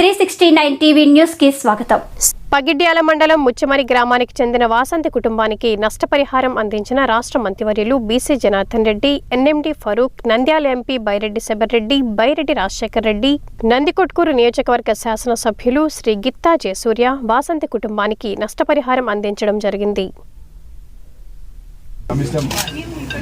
Three sixty nine TV న్యూస్కి స్వాగతం. పగిడ్యాల మండలం ముచ్చమరి గ్రామానికి చెందిన వాసంతి కుటుంబానికి నష్టపరిహారం అందించిన రాష్ట్ర మంత్రివర్యులు B C Janardhan Reddy N M D Farooq Nandyal M P Byreddy Shabarreddy Byreddy Rajasekhar Reddy Nandikotkur నియోజకవర్గ శాసనసభ్యులు శ్రీ గిత్తా జయసూర్య వాసంతి కుటుంబానికి నష్టపరిహారం అందించడం జరిగింది.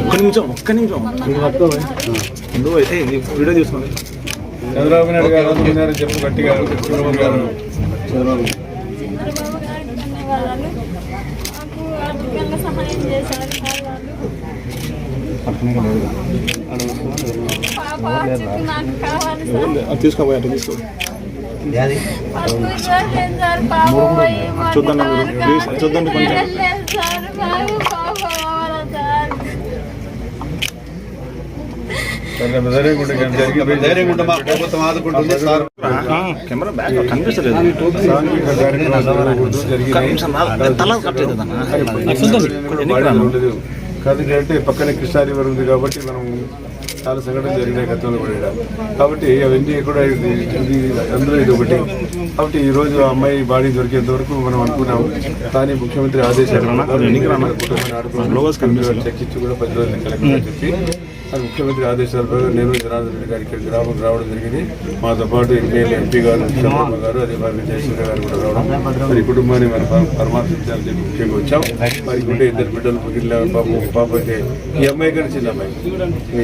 ఒక్క నిమిషం ఒక్క నిమిషం. ముందు అయితే వీడియో తీసుకోండి. చంద్రబాబు నాయుడు గారు ఉన్నారు చెప్పు గట్టిగా. చంద్రబాబు గారు. చంద్రబాబు. వాళ్ళు నాకు ఆర్థికంగా సహాయం చేశారు వాళ్ళు పాప వచ్చింది నాకు కావాలి సార్ తీసుకోబోయే అటు తీసుకో చూద్దాం ప్లీజ్, కొంచెం. కెమెరా బ్యాక్ కనిపిస్తలేదు పక్కనే కృష్ణా రివర్ ఉంది కాబట్టి మనం చాలా సంఘటనలు జరిగినాయి గతంలో కూడా. కాబట్టి అవన్నీ కూడా ఇది అందులో ఇది ఒకటి. కాబట్టి ఈ రోజు ఆ అమ్మాయి బాడీ దొరికేంత వరకు మనం అనుకున్నాం కానీ ముఖ్యమంత్రి ఆదేశాలు చర్చించి కూడా పది రోజులు కలెక్టర్ చెప్పి ముఖ్యమంత్రి ఆదేశాల ప్రకారం నేను జనార్దన్ రెడ్డి గారి ఇక్కడ గ్రామం రావడం జరిగింది. మాతో పాటు ఎంపీలు ఎంపీ గారు చంద్రబాబు గారు అదే మరి జయశంకర్ గారు కూడా రావడం. మరి కుటుంబాన్ని మరి పర- పరామర్శించాలని చెప్పి ముఖ్యంగా వచ్చాం. మరి ఇద్దరు బిడ్డలు పాప పాప అయితే ఈ అమ్మాయి కన్నా చిన్న అమ్మాయి.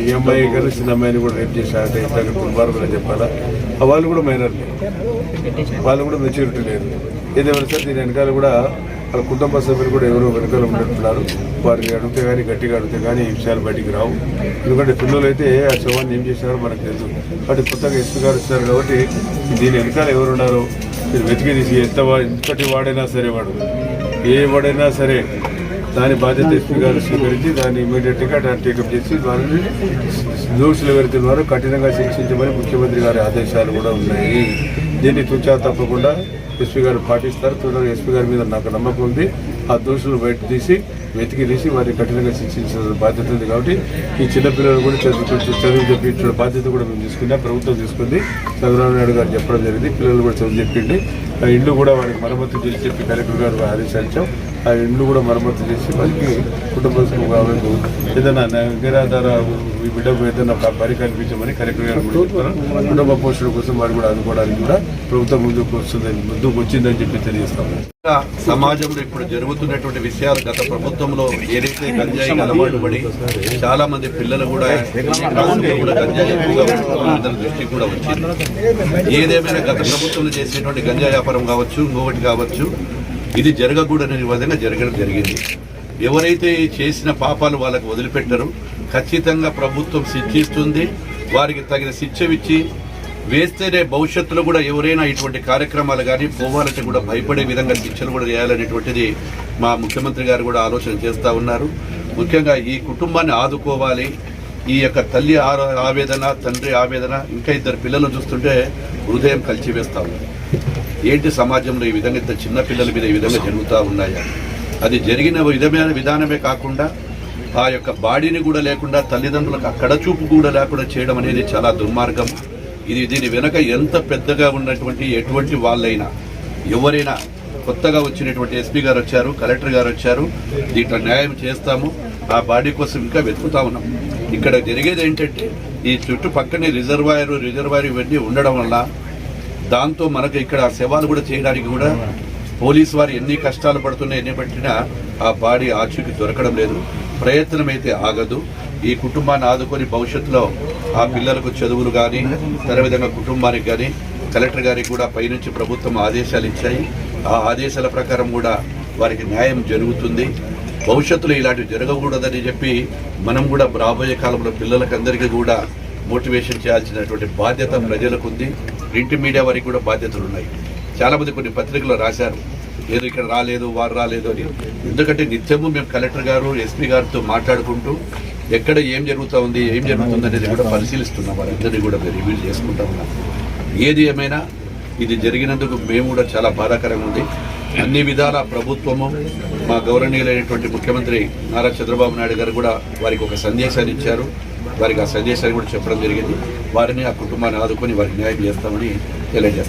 ఈ అమ్మాయి కన్నా చిన్న అమ్మాయిని కూడా రేపు చేశారంటే ఇంత దుర్మార్గులు చెప్పాలా? ఆ వాళ్ళు కూడా మైనర్లే వాళ్ళు కూడా మెచ్యూరిటీ లేదు. ఏదేమైనా సరే దీని వెనకాల కూడా వాళ్ళ కుటుంబ సభ్యులు కూడా ఎవరో వెనకాల ఉన్నట్టున్నారు వారిని అడిగితే కానీ గట్టిగా అడిగితే కానీ ఈ విషయాలు బయటికి రావు. ఎందుకంటే పిల్లలు అయితే ఆ శవాన్ని ఏం చేశారో మనకు తెలుసు కాబట్టి కొత్తగా ఎస్పీ గారు ఇస్తారు కాబట్టి దీని వెనకాల ఎవరు ఉన్నారో మీరు వెతికి తీసి ఎంత వా- ఎంతటి వాడైనా సరే వాడు. ఏ వాడైనా సరే దాని బాధ్యత ఎస్పీ గారు స్వీకరించి దాన్ని ఇమీడియట్గా దాన్ని టేకప్ చేసి వారిని దోషులు ఎవరైతే ఉన్నారో కఠినంగా శిక్షించమని ముఖ్యమంత్రి గారి ఆదేశాలు కూడా ఉన్నాయి. దీన్ని తుచా తప్పకుండా ఎస్పీ గారు పాటిస్తారు. త్వరగా ఎస్పీ గారి మీద నాకు నమ్మకం ఉంది. ఆ దోషులు బయట తీసి వెతికి తీసి వారిని కఠినంగా శిక్షించాల్సిన బాధ్యత ఉంది కాబట్టి ఈ చిన్నపిల్లలు కూడా చదువు చదువు చెప్పించిన బాధ్యత కూడా మేము తీసుకున్నాం. ప్రభుత్వం తీసుకుంది. చంద్రబాబు నాయుడు గారు చెప్పడం జరిగింది. పిల్లలు కూడా చదువు చెప్పింది. ఆ కూడా వారికి మరమ్మతు చేసి చెప్పి కలెక్టర్ గారు ఆదేశించాం. ఆ ఇండ్లు కూడా మరమ్మతు చేసి వారికి కుటుంబ వాళ్ళకు ఏదైనా నిరాధార ఈ బిడ్డకు ఏదైనా ఒక బరి కల్పించమని కలెక్టర్ గారు కూడా కుటుంబ పోషణ కోసం వారు కూడా అనుకోవడానికి కూడా ప్రభుత్వం ముందుకు వస్తుందని ముందుకు వచ్చిందని చెప్పి తెలియజేస్తాము. సమాజంలో ఇప్పుడు జరుగుతున్నటువంటి విషయాలు గత ప్రభుత్వంలో ఏదైతే గంజాయి అలవాటు పడి చాలా మంది పిల్లలు కూడా కూడా గంజాయి ఎక్కువగా అందరి దృష్టి కూడా వచ్చింది. ఏదేమైనా గత ప్రభుత్వంలో చేసేటువంటి గంజా వ్యాపారం కావచ్చు ఇంకొకటి కావచ్చు ఇది జరగకూడని విధంగా జరగడం జరిగింది. ఎవరైతే చేసిన పాపాలు వాళ్ళకు వదిలిపెట్టరు ఖచ్చితంగా ప్రభుత్వం శిక్షిస్తుంది వారికి తగిన శిక్షవిచ్చి వేస్తేనే భవిష్యత్తులో కూడా ఎవరైనా ఇటువంటి కార్యక్రమాలు కానీ పోవాలంటే కూడా భయపడే విధంగా శిక్షలు కూడా చేయాలనేటువంటిది మా ముఖ్యమంత్రి గారు కూడా ఆలోచన చేస్తూ ఉన్నారు. ముఖ్యంగా ఈ కుటుంబాన్ని ఆదుకోవాలి. ఈ యొక్క తల్లి ఆవేదన తండ్రి ఆవేదన ఇంకా ఇద్దరు పిల్లలు చూస్తుంటే హృదయం కలిచివేస్తా ఉంది. ఏంటి సమాజంలో ఈ విధంగా ఇంత చిన్న పిల్లల మీద ఈ విధంగా జరుగుతూ ఉన్నాయా? అది జరిగిన విధమైన విధానమే కాకుండా ఆ యొక్క బాడీని కూడా లేకుండా తల్లిదండ్రులకు అక్కడ చూపు కూడా లేకుండా చేయడం అనేది చాలా దుర్మార్గం. ఇది దీని వెనక ఎంత పెద్దగా ఉన్నటువంటి ఎటువంటి వాళ్ళైనా ఎవరైనా కొత్తగా వచ్చినటువంటి ఎస్పీ గారు వచ్చారు కలెక్టర్ గారు వచ్చారు దీంట్లో న్యాయం చేస్తాము ఆ బాడీ కోసం ఇంకా వెతుకుతా ఉన్నాం. ఇక్కడ జరిగేది ఏంటంటే ఈ చుట్టుపక్కనే రిజర్వాయర్ రిజర్వాయర్ ఇవన్నీ ఉండడం వల్ల దాంతో మనకు ఇక్కడ సేవలు కూడా చేయడానికి కూడా పోలీస్ వారు ఎన్ని కష్టాలు పడుతున్నా ఎన్ని పట్టినా ఆ బాడీ ఆచూకి దొరకడం లేదు. ప్రయత్నం అయితే ఆగదు. ఈ కుటుంబాన్ని ఆదుకొని భవిష్యత్తులో ఆ పిల్లలకు చదువులు కానీ విధంగా కుటుంబానికి కానీ కలెక్టర్ గారికి కూడా పైనుంచి ప్రభుత్వం ఆదేశాలు ఇచ్చాయి. ఆ ఆదేశాల ప్రకారం కూడా వారికి న్యాయం జరుగుతుంది. భవిష్యత్తులో ఇలాంటివి జరగకూడదని చెప్పి మనం కూడా రాబోయే కాలంలో పిల్లలకందరికీ కూడా మోటివేషన్ చేయాల్సినటువంటి బాధ్యత ప్రజలకు ఉంది ప్రింట్ మీడియా వారికి కూడా బాధ్యతలు ఉన్నాయి చాలామంది కొన్ని పత్రికలు రాశారు. ఏదో ఇక్కడ రాలేదు వారు రాలేదు అని. ఎందుకంటే నిత్యము మేము కలెక్టర్ గారు ఎస్పీ గారితో మాట్లాడుకుంటూ ఎక్కడ ఏం జరుగుతూ ఉంది ఏం జరుగుతుంది అనేది కూడా పరిశీలిస్తున్నాం. వారందరినీ కూడా మేము రివ్యూ చేసుకుంటా ఉన్నాం. ఏది ఏమైనా ఇది జరిగినందుకు మేము కూడా చాలా బాధాకరంగా ఉంది. అన్ని విధాల ప్రభుత్వము మా గౌరవనీయులైనటువంటి ముఖ్యమంత్రి నారా చంద్రబాబు నాయుడు గారు కూడా వారికి ఒక సందేశాన్ని ఇచ్చారు. వారికి ఆ సందేశాన్ని కూడా చెప్పడం జరిగింది. వారిని ఆ కుటుంబాన్ని ఆదుకొని వారికి న్యాయం చేస్తామని తెలియజేస్తాం.